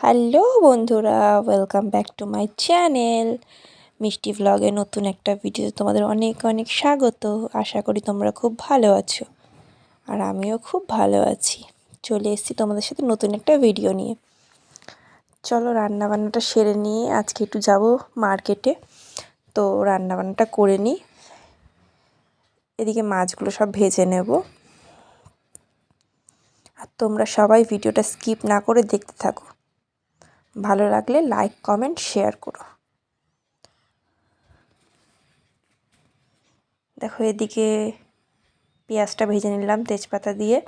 Hello বন্ধুরা welcome back to my channel Mishti ভ্লগে নতুন একটা ভিডিও তোমাদের অনেক অনেক স্বাগত। আশা করি তোমরা খুব ভালো আছো আর আমিও খুব ভালো আছি। চলে এসেছি তোমাদের সাথে নতুন একটা ভিডিও নিয়ে। চলো রান্নাবান্নাটা সেরে নিয়ে আজকে একটু যাব মার্কেটে তো রান্নাবান্নাটা করে নিই। এদিকে মাছগুলো সব ভেজে নেব। আর তোমরা সবাই ভিডিওটা স্কিপ না করে দেখতে থাকো। ভালো লাগলে লাইক কমেন্ট শেয়ার করো। দেখো এদিকে পেঁয়াজটা ভেজে নিলাম তেজপাতা দিয়ে।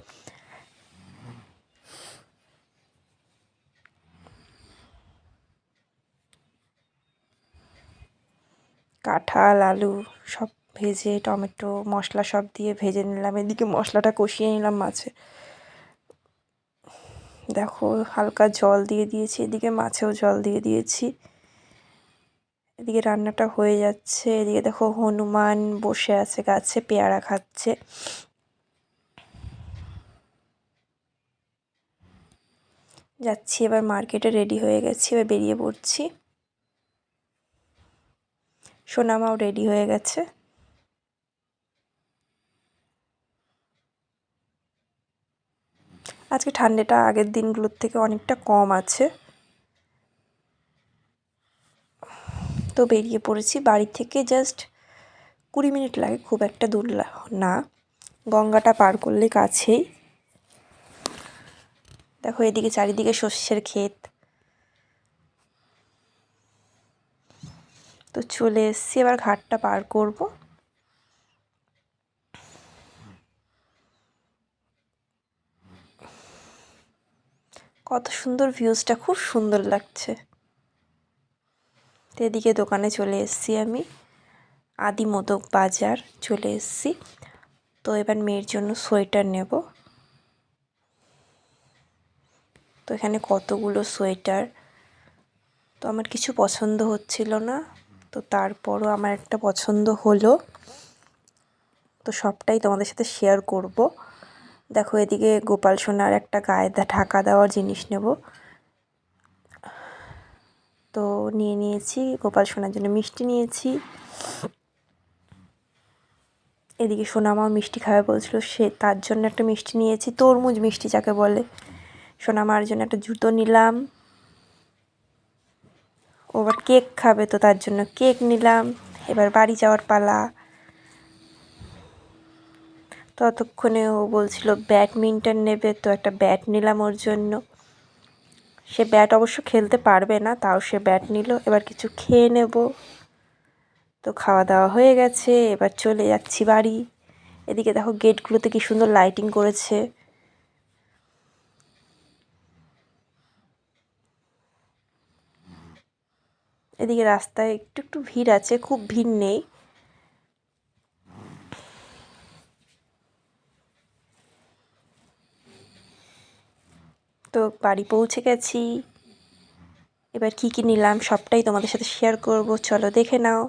কাঁঠাল, আলু সব ভেজে, টমেটো, মশলা সব দিয়ে ভেজে নিলাম। এদিকে মশলাটা কষিয়ে নিলাম মাছে। দেখো, হালকা জল দিয়ে দিয়েছি, এদিকে মাছেও জল দিয়ে দিয়েছি। এদিকে রান্নাটা হয়ে যাচ্ছে, এদিকে দেখো হনুমান বসে আছে, গাছে পেয়ারা খাচ্ছে। যাচ্ছি, এবার মার্কেটে রেডি হয়ে গেছি, এবার বেরিয়ে পড়ছি। সোনামাও রেডি হয়ে গেছে। আজকে ঠান্ডাটা আগের দিনগুলোর থেকে অনেকটা কম আছে। তো বেরিয়ে পড়েছি। বাড়ি থেকে জাস্ট কুড়ি মিনিট লাগে, খুব একটা দূর না। গঙ্গাটা পার করলে কাছেই। দেখো, এদিকে চারিদিকে শস্যের ক্ষেত। তো চলে এসছি, এবার ঘাটটা পার করব। কত সুন্দর ভিউজটা খুব সুন্দর লাগছে। এদিকে দোকানে চলে এসেছি আমি। আদি মোদক বাজার চলে এসেছি। তো এবার মেয়ের জন্য সোয়েটার নেব। তো এখানে কতগুলো সোয়েটার? তো আমার কিছু পছন্দ হচ্ছিল না। তো তারপরও আমার একটা পছন্দ হলো। তো সবটাই তোমাদের সাথে শেয়ার করব। দেখো, এদিকে গোপাল সোনার একটা গায়ে ঢাকা দেওয়ার জিনিস নেব। তো নিয়ে নিয়েছি, গোপাল সোনার জন্য মিষ্টি নিয়েছি। এদিকে সোনামাও মিষ্টি খাবে বলছিল, সে তার জন্য একটা মিষ্টি নিয়েছি, তরমুজ মিষ্টি যাকে বলে। সোনামার জন্য একটা জুতো নিলাম। ও আবার কেক খাবে তো তার জন্য কেক নিলাম। এবার বাড়ি যাওয়ার পালা। ততক্ষণে ও বলছিল, ব্যাডমিন্টন নেবে তো, একটা ব্যাট নিলাম ওর জন্য। সে ব্যাট অবশ্য খেলতে পারবে না, তাও সে ব্যাট নিল। এবার কিছু খেয়ে নেব। তো খাওয়া দাওয়া হয়ে গেছে, এবার চলে যাচ্ছি বাড়ি। এদিকে দেখো গেটগুলোতে কি সুন্দর লাইটিং করেছে। এদিকে রাস্তায় একটু একটু ভিড় আছে, খুব ভিড় নেই। তো বাড়ি পৌঁছে গেছি। এবার কী কী নিলাম সবটাই তোমাদের সাথে শেয়ার করব। চলো দেখে নাও।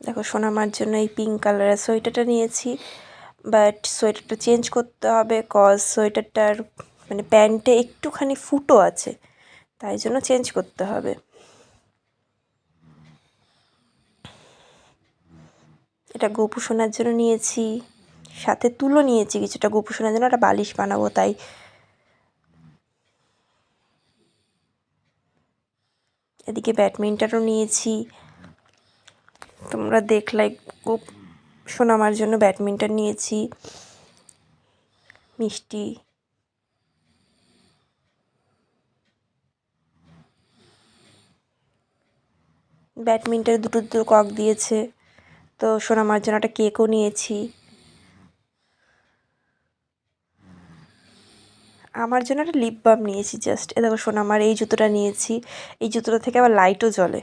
দেখো, সোনামার জন্য এই পিঙ্ক কালারের সোয়েটারটা নিয়েছি। বাট সোয়েটারটা চেঞ্জ করতে হবে কজ সোয়েটারটার মানে প্যান্টে একটুখানি ফুটো আছে, তাই জন্য চেঞ্জ করতে হবে। এটা গোপু সোনার জন্য নিয়েছি। সাথে তুলো নিয়েছি কিছুটা গোপুসোনার জন্য, একটা বালিশ বানাবো, তাই। এদিকে ব্যাডমিন্টনও নিয়েছি। তোমরা দেখলাই খুব সোনামার জন্য ব্যাডমিন্টন নিয়েছি। মিষ্টি। ব্যাডমিন্টনে দুটো দুটো কক দিয়েছে, তো সোনামার জন্য একটা কেকও নিয়েছি। আমার জন্য একটা লিপ বাম নিয়েছি জাস্ট এ দেখো শোনো আমার এই জুতোটা নিয়েছি। এই জুতোটা থেকে আবার লাইটও জ্বলে।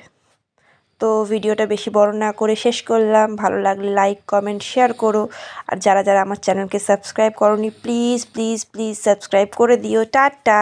তো ভিডিওটা বেশি বড় না করে শেষ করলাম। ভালো লাগলে লাইক কমেন্ট শেয়ার করো। আর যারা যারা আমার চ্যানেলকে সাবস্ক্রাইব করনি প্লিজ প্লিজ প্লিজ সাবস্ক্রাইব করে দিও। টাটা!